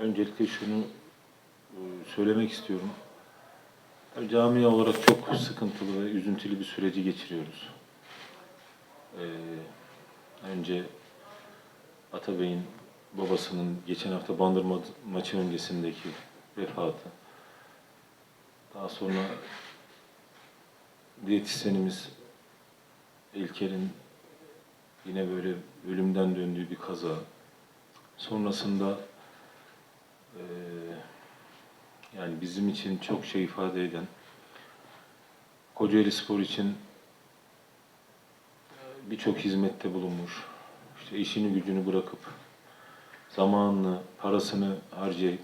Öncelikle şunu e, söylemek istiyorum. Camia olarak çok sıkıntılı ve üzüntülü bir süreci geçiriyoruz. Ee, önce Atabey'in babasının geçen hafta Bandırma maçı öncesindeki vefatı. Daha sonra diyetisyenimiz İlker'in yine böyle ölümden döndüğü bir kaza. Sonrasında eee, yani bizim için çok şey ifade eden Kocaeli Spor için eee, birçok hizmette bulunmuş. İşte işini gücünü bırakıp zamanını, parasını harcayıp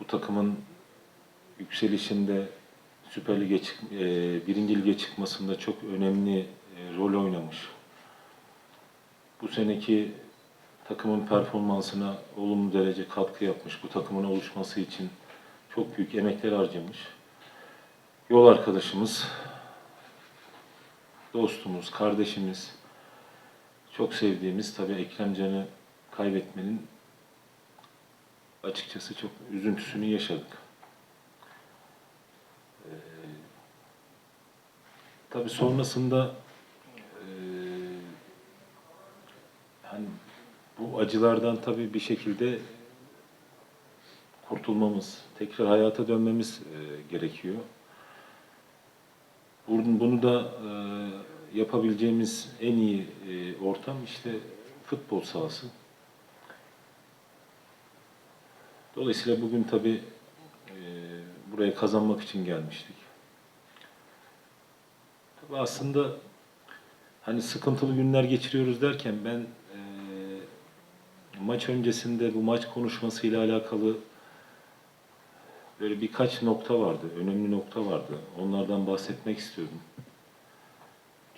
bu takımın yükselişinde Süper Lig'e çık, eee, birinci lige çıkmasında çok önemli eee, rol oynamış. Bu seneki takımın performansına olumlu derece katkı yapmış. Bu takımın oluşması için çok büyük emekler harcamış. Yol arkadaşımız, dostumuz, kardeşimiz, çok sevdiğimiz tabii Ekrem Can'ı kaybetmenin açıkçası çok üzüntüsünü yaşadık. Ee, tabii sonrasında eee hani bu acılardan tabii bir şekilde kurtulmamız, tekrar hayata dönmemiz e, gerekiyor. Bunu, bunu da e, yapabileceğimiz en iyi e, ortam işte futbol sahası. Dolayısıyla bugün tabii e, buraya kazanmak için gelmiştik. Tabii aslında hani sıkıntılı günler geçiriyoruz derken ben maç öncesinde bu maç konuşmasıyla alakalı böyle birkaç nokta vardı, önemli nokta vardı. Onlardan bahsetmek istiyordum.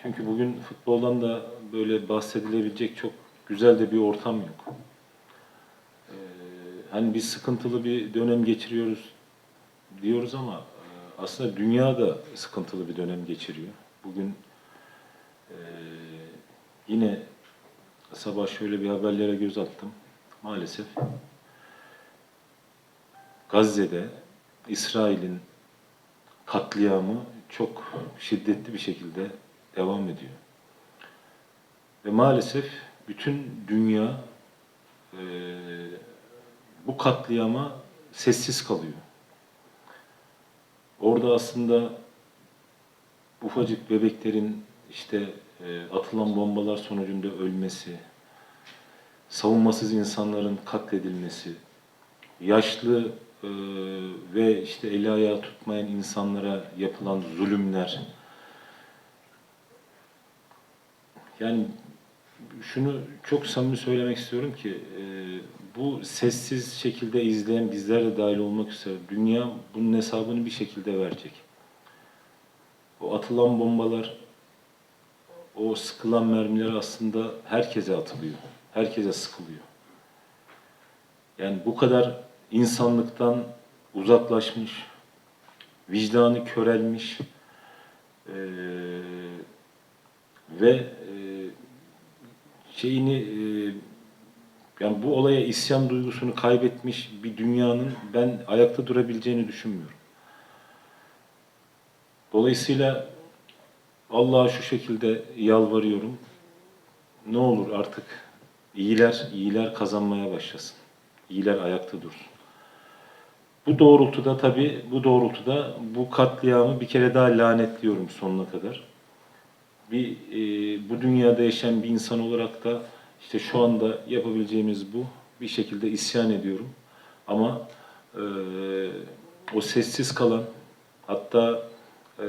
Çünkü bugün futboldan da böyle bahsedilebilecek çok güzel de bir ortam yok. Ee, hani biz sıkıntılı bir dönem geçiriyoruz diyoruz ama e, aslında dünya da sıkıntılı bir dönem geçiriyor. Bugün e, yine sabah şöyle bir haberlere göz attım. Maalesef Gazze'de İsrail'in katliamı çok şiddetli bir şekilde devam ediyor. Ve maalesef bütün dünya e, bu katliama sessiz kalıyor. Orada aslında ufacık bebeklerin işte atılan bombalar sonucunda ölmesi, savunmasız insanların katledilmesi, yaşlı e, ve işte eli ayağı tutmayan insanlara yapılan zulümler. Yani şunu çok samimi söylemek istiyorum ki e, bu sessiz şekilde izleyen bizler de dahil olmak üzere dünya bunun hesabını bir şekilde verecek. O atılan bombalar, o sıkılan mermiler aslında herkese atılıyor. Herkese sıkılıyor. Yani bu kadar insanlıktan uzaklaşmış, vicdanı körelmiş eee, ve eee, şeyini eee, yani bu olaya isyan duygusunu kaybetmiş bir dünyanın ben ayakta durabileceğini düşünmüyorum. Dolayısıyla Allah'a şu şekilde yalvarıyorum. Ne olur artık iyiler, iyiler kazanmaya başlasın. İyiler ayakta dursun. Bu doğrultuda tabii, bu doğrultuda bu katliamı bir kere daha lanetliyorum sonuna kadar. Bir e, bu dünyada yaşayan bir insan olarak da işte şu anda yapabileceğimiz bu. Bir şekilde isyan ediyorum. Ama e, o sessiz kalan, hatta e,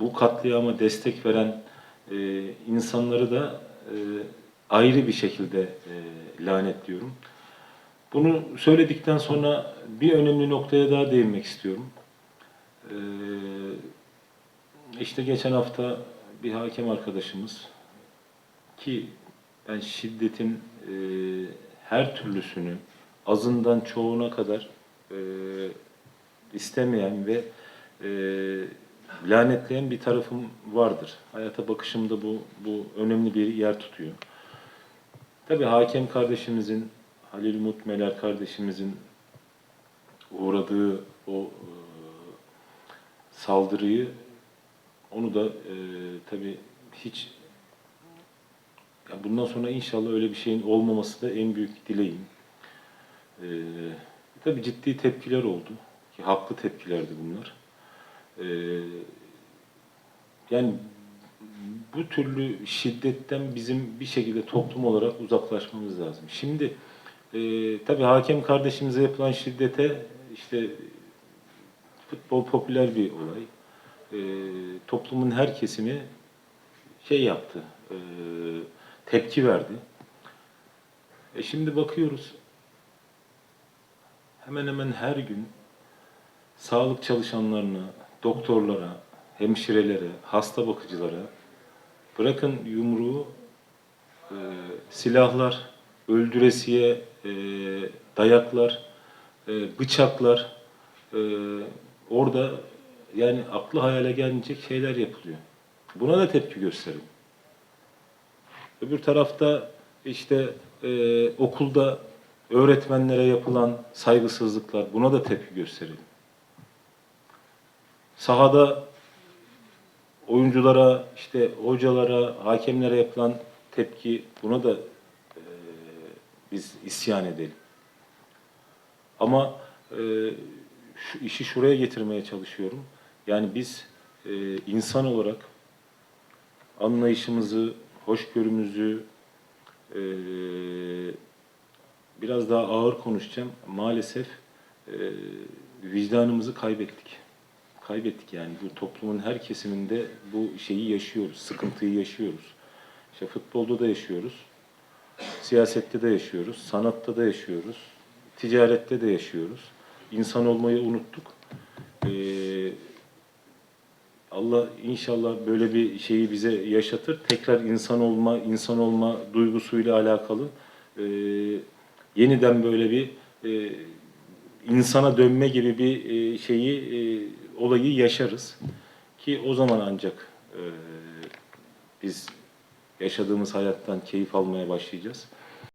bu katliama destek veren e, insanları da e, ayrı bir şekilde e, lanetliyorum. Bunu söyledikten sonra bir önemli noktaya daha değinmek istiyorum. Ee, işte geçen hafta bir hakem arkadaşımız ki ben şiddetin e, her türlüsünü azından çoğuna kadar e, istemeyen ve e, lanetleyen bir tarafım vardır. Hayata bakışımda bu bu önemli bir yer tutuyor. Tabii hakem kardeşimizin Halil Umut Meler kardeşimizin uğradığı o e, saldırıyı onu da e, tabii hiç ya bundan sonra inşallah öyle bir şeyin olmaması da en büyük dileğim. E, tabii ciddi tepkiler oldu. Ki haklı tepkilerdi bunlar. E, yani bu türlü şiddetten bizim bir şekilde toplum olarak uzaklaşmamız lazım. Şimdi e, tabii hakem kardeşimize yapılan şiddete işte futbol popüler bir olay. E, toplumun her kesimi şey yaptı, e, tepki verdi. E şimdi bakıyoruz, hemen hemen her gün sağlık çalışanlarına, doktorlara, hemşirelere, hasta bakıcılara bırakın yumruğu, e, silahlar, öldüresiye e, dayaklar, e, bıçaklar, e, orada yani aklı hayale gelmeyecek şeyler yapılıyor. Buna da tepki gösterin. Öbür tarafta işte e, okulda öğretmenlere yapılan saygısızlıklar, buna da tepki gösterelim. Sahada oyunculara, işte hocalara, hakemlere yapılan tepki, buna da e, biz isyan edelim. Ama e, şu işi şuraya getirmeye çalışıyorum. Yani biz e, insan olarak anlayışımızı, hoşgörümüzü e, biraz daha ağır konuşacağım. Maalesef e, vicdanımızı kaybettik. Kaybettik yani bu toplumun her kesiminde bu şeyi yaşıyoruz, sıkıntıyı yaşıyoruz. İşte futbolda da yaşıyoruz, siyasette de yaşıyoruz, sanatta da yaşıyoruz, ticarette de yaşıyoruz. İnsan olmayı unuttuk. Ee, Allah inşallah böyle bir şeyi bize yaşatır. Tekrar insan olma, insan olma duygusuyla alakalı e, yeniden böyle bir e, insana dönme gibi bir e, şeyi e, olayı yaşarız. Ki o zaman ancak e, biz yaşadığımız hayattan keyif almaya başlayacağız.